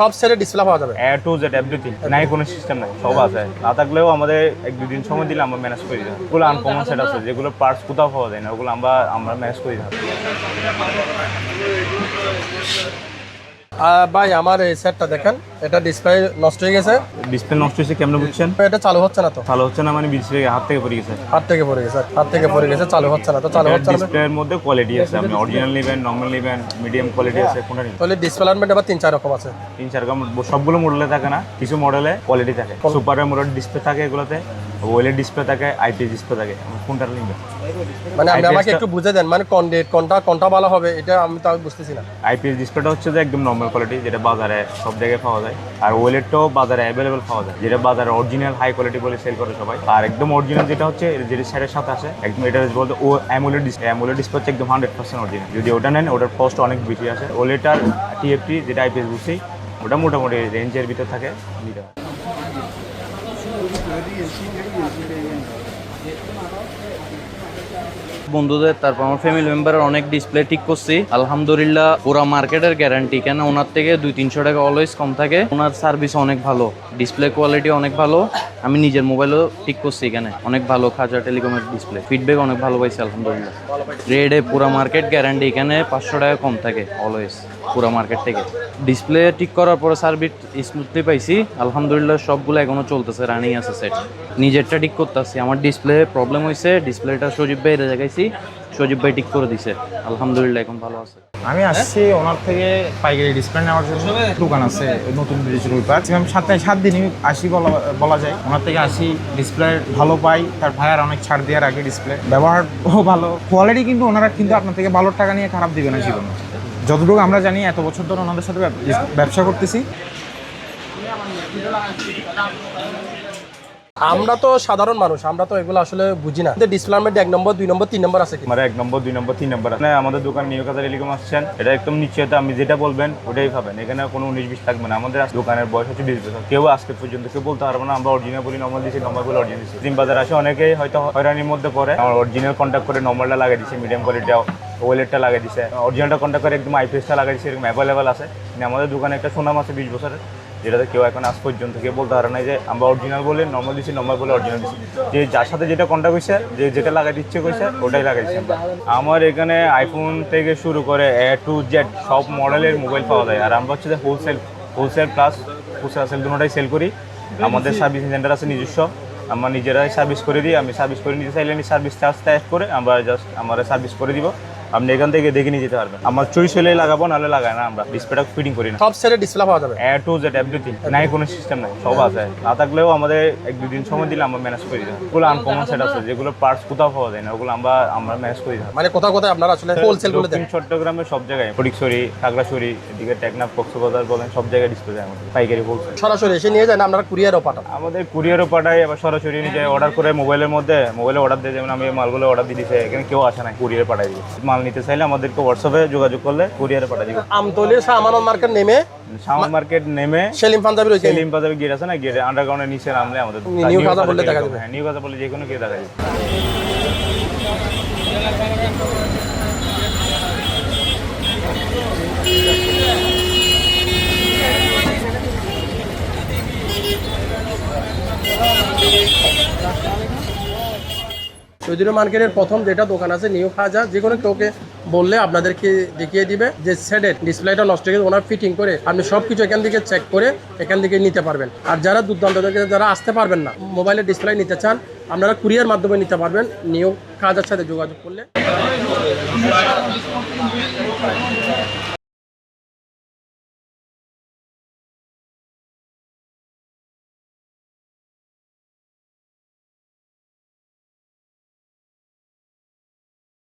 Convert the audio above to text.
সব সেটে ডিসপ্লে পাওয়া যাবে। এ টু জেড এভরিথিং নাই, কোনো সিস্টেম নাই, সব আছে। না থাকলেও আমাদের এক দুদিন সময় দিলে আমরা ম্যানেজ করে দিই ওগুলো আনকমন সেট আছে, যেগুলো পার্টস কোথাও পাওয়া যায় না, ওগুলো আমরা আমরা ম্যানেজ করে দিই ভাই আমার এই সেটটা দেখেন। এটা ডিসপ্লে নষ্ট হয়ে গেছে। ডিসপ্লে নষ্ট হয়েছে কেমন বুঝছেন? এটা চালু হচ্ছে না তো। ভালো হচ্ছে না মানে থেকে হাত থেকে পড়ে গেছে। হাত থেকে পড়ে গেছে হাত থেকে পড়ে গেছে চালু হচ্ছে না তো চালু হচ্ছে না। ডিসপ্লের মধ্যে কোয়ালিটি আছে। আপনি অরিজিনাল নেবেন নর্মাল নেবেন মিডিয়াম কোয়ালিটি আছে কোনটা নেবেন? তাহলে ডিসপ্লে আনমেন্ট আবার তিন চার রকম আছে। তিন চার রকম সবগুলো মডেলে থাকে না কিছু মডেলে কোয়ালিটি থাকে। সুপারের মডেল ডিসপ্লে থাকে এগুলোতে ওয়েলের ডিসপ্লে থাকে আইপি ডিসপ্লে থাকে কোনটা নিবেন? মানে আপনি আমাকে একটু বুঝে দেন মানে কোন ডেট কোনটা কোনটা ভালো হবে এটা আমি তো বুঝতেছি না। আইপিএস ডিসপ্লেটা হচ্ছে যে একদম নর্মাল কোয়ালিটি যেটা বাজারে সব জায়গায় পাওয়া যায়। আর ওয়েলেটটাও বাজারে অ্যাভেলেবেল পাওয়া যায় যেটা বাজারে অরিজিনাল হাই কোয়ালিটি বলে সেল করে সবাই। আর একদম অরিজিনাল যেটা হচ্ছে যেটা স্যারের সাথে আসে একদম এটা বলতে ও অ্যামুলেট ডিসপ্লে অ্যামুলেট ডিসপ্লে হচ্ছে একদম হান্ড্রেড পার্সেন্ট অরিজিনাল যদি ওটা নেন ওটার কস্ট অনেক বেশি আছে ওলেটার টিএফটি যেটা আইপিএস বুঝছি ওটা মোটামুটি রেঞ্জের ভিতর থাকে। নিতে হয়। বন্ধুদের, তারপর আমার ফ্যামিলি মেম্বারের অনেক ডিসপ্লে ঠিক করছি। আলহামদুলিল্লাহ পুরা মার্কেটের গ্যারান্টি কেন ওনার থেকে দুই তিনশো টাকা অলওয়েজ কম থাকে। ওনার সার্ভিস অনেক ভালো ডিসপ্লে কোয়ালিটি অনেক ভালো, আমি নিজের মোবাইলও ঠিক করছি এখানে। অনেক ভালো খাজা টেলিকমের ডিসপ্লে ফিডব্যাক অনেক ভালো পাইছি, আলহামদুলিল্লাহ। রেডে পুরা মার্কেট গ্যারান্টি এখানে পাঁচশো টাকা কম থাকে অলওয়েজ পুরা মার্কেট থেকে। ডিসপ্লে ঠিক করার পরে সার্ভিস স্মুথলি পাইছি। আলহামদুলিল্লাহ, সবগুলো এখনও চলতেছে রানিং আছে সেট নিজেরটা ঠিক করতেছি। আমার ডিসপ্লে প্রবলেম হয়েছে ডিসপ্লেটা সজীব ভাই জায়গাইছি সজীব ভাই ঠিক করে দিছে। আলহামদুলিল্লাহ, এখন ভালো আছে। আমি আসছি ওনার থেকে পাইকারি ডিসপ্লে নেওয়ার জন্য। দোকান আছে নতুন ব্রিজ রুই পার্ক সাত সাত দিনই আসি বলা বলা যায়। ওনার থেকে আসি ডিসপ্লে ভালো পাই। তার ভাইয়ার অনেক ছাড় দেওয়ার আগে ডিসপ্লে ব্যবহারও ভালো। কোয়ালিটি কিন্তু ওনারা কিন্তু আপনার থেকে ভালো টাকা নিয়ে খারাপ দিবে না জীবনে। যতটুকু আমরা জানি, এত বছর ধরে ওনাদের সাথে ব্যব- ব্যবসা করতেছি। আমরা তো সাধারণ মানুষ, আমরা তো এগুলো আসলে বুঝি না। ডিসপ্লে আনমেন্ট এক নম্বর, দুই নম্বর, তিন নম্বর আছে আমার এক নম্বর, দুই নম্বর, তিন নম্বর আছে। আমাদের দোকান নিউ কাজা টেলিকম আসছেন, এটা একদম নিশ্চয়ত আপনি যেটা বলবেন, ওটাই পাবেন। এখানে কোনো উনিশ বিশ থাকবে না। আমাদের দোকানের বয়স হচ্ছে বিশ বছর। কেউ আজকে পর্যন্ত কেউ বলতে পারবে না, আমরা অরিজিনাল বলি নর্মাল দিচ্ছি নর্মাল বলে অরিজিনাল দিচ্ছি তিন বাজার আসে, অনেকেই হয়তো হয়রানির মধ্যে পড়ে। আমার অরিজিনাল কন্ট্যাক্ট করে নর্মালটা লাগিয়ে দিচ্ছে মিডিয়াম কোয়ালিটিটা ওয়েলেটটা লাগিয়ে দিচ্ছে অরিজিনালটা কন্ট্যাক্ট করে একদম আইপিএসটা লাগিয়ে দিচ্ছে এরকম অ্যাভেলেবেল আছে। কিন্তু আমাদের দোকানে একটা সুনাম আছে বিশ বছরের। যেটাতে কেউ এখন আজ পর্যন্ত কেউ বলতে পারে না যে আমরা অরিজিনাল বলে নর্মাল দিচ্ছি নর্মাল বলে অরিজিনাল দিচ্ছি যে যার সাথে যেটা কন্ট্যাক্ট হয়েছে যে যেটা লাগাই দিচ্ছে কইছে ওটাই লাগাই দিচ্ছি আমরা। এখানে আইফোন থেকে শুরু করে এ টু জেড সব মডেলের মোবাইল পাওয়া যায়। আর আমরা হচ্ছে যে wholesale wholesale plus wholesale sell দুটোটাই sell করি। আমাদের সার্ভিসিং সেন্টার আছে নিজস্ব। আমরা নিজেরাই সার্ভিস করে দিই। আমি সার্ভিস করে নিতে চাইলে আমি সার্ভিস চার্জ ট্যাগ করে আমরা জাস্ট আমরা সার্ভিস করে দিব। আপনি এখান থেকে দেখে নিয়ে যেতে পারবেন। আমার চুইস হলে লাগাবো নাহলে লাগায় না আমরা। ডিসপ্লেটা ফিটিং করি না। সব সেটে ডিসপ্লে পাওয়া যাবে? এ টু জেড এভরিথিং নাই কোনো সিস্টেম নাই সব আছে। না থাকলেও আমাদের এক দুদিন সময় দিলে আমরা ম্যানেজ করে দিই ওগুলো আনকমন সেট আছে যেগুলো পার্টস কোথাও পাওয়া যায় না ওগুলো আমরা আমরা ম্যানেজ করে দিই মানে কোথাও কোথাও আপনারা আসলে হোলসেলগুলো দেন। দক্ষিণ চট্টগ্রামের সব জায়গায় ফটিকছড়ি খাগড়াছড়ি এদিকে টেকনাফ কক্সবাজার বলেন সব জায়গায় ডিসপ্লে যায় আমাদের পাইকারি হোলসেল সরাসরি এসে নিয়ে যান আপনারা কুরিয়ারও পাঠান আমাদের কুরিয়ারও পাঠাই আবার সরাসরি নিয়ে যায় অর্ডার করে মোবাইলের মধ্যে মোবাইলে অর্ডার দিয়ে যেমন আমি মালগুলো অর্ডার দিয়ে দিছে এখানে কেউ আসে না কুরিয়ারে পাঠাই দিব। মাল নিতে চাইলে আমাদেরকে হোয়াটসঅ্যাপে যোগাযোগ করলে কুরিয়ারে পাঠিয়ে দিব। আমতলি সামান মার্কেট নেমে সামান মার্কেট নেমে সেলিম পাঞ্জাবি রয়েছে। সেলিম পাঞ্জাবি গেট আছে না? গেট আন্ডারগ্রাউন্ডের নিচে নামলে আমাদের নিউ খাজা বললে দেখা যাবে। হ্যাঁ নিউ খাজা বললে যে কোনো গেট দেখা যাবে। চৌধুরী মার্কেটের প্রথম যেটা দোকান আছে নিউ খাজা যে কোনো কাউকে বললে আপনাদেরকে দেখিয়ে দিবে যে সেটের ডিসপ্লেটা নষ্ট হয়ে ওনার ফিটিং করে আপনি সব কিছু এখান থেকে চেক করে এখান থেকে নিতে পারবেন। আর যারা দুর্দান্ত যারা আসতে পারবেন না মোবাইলের ডিসপ্লে নিতে চান, আপনারা কুরিয়ার মাধ্যমে নিতে পারবেন। নিউ খাজার সাথে যোগাযোগ করলে।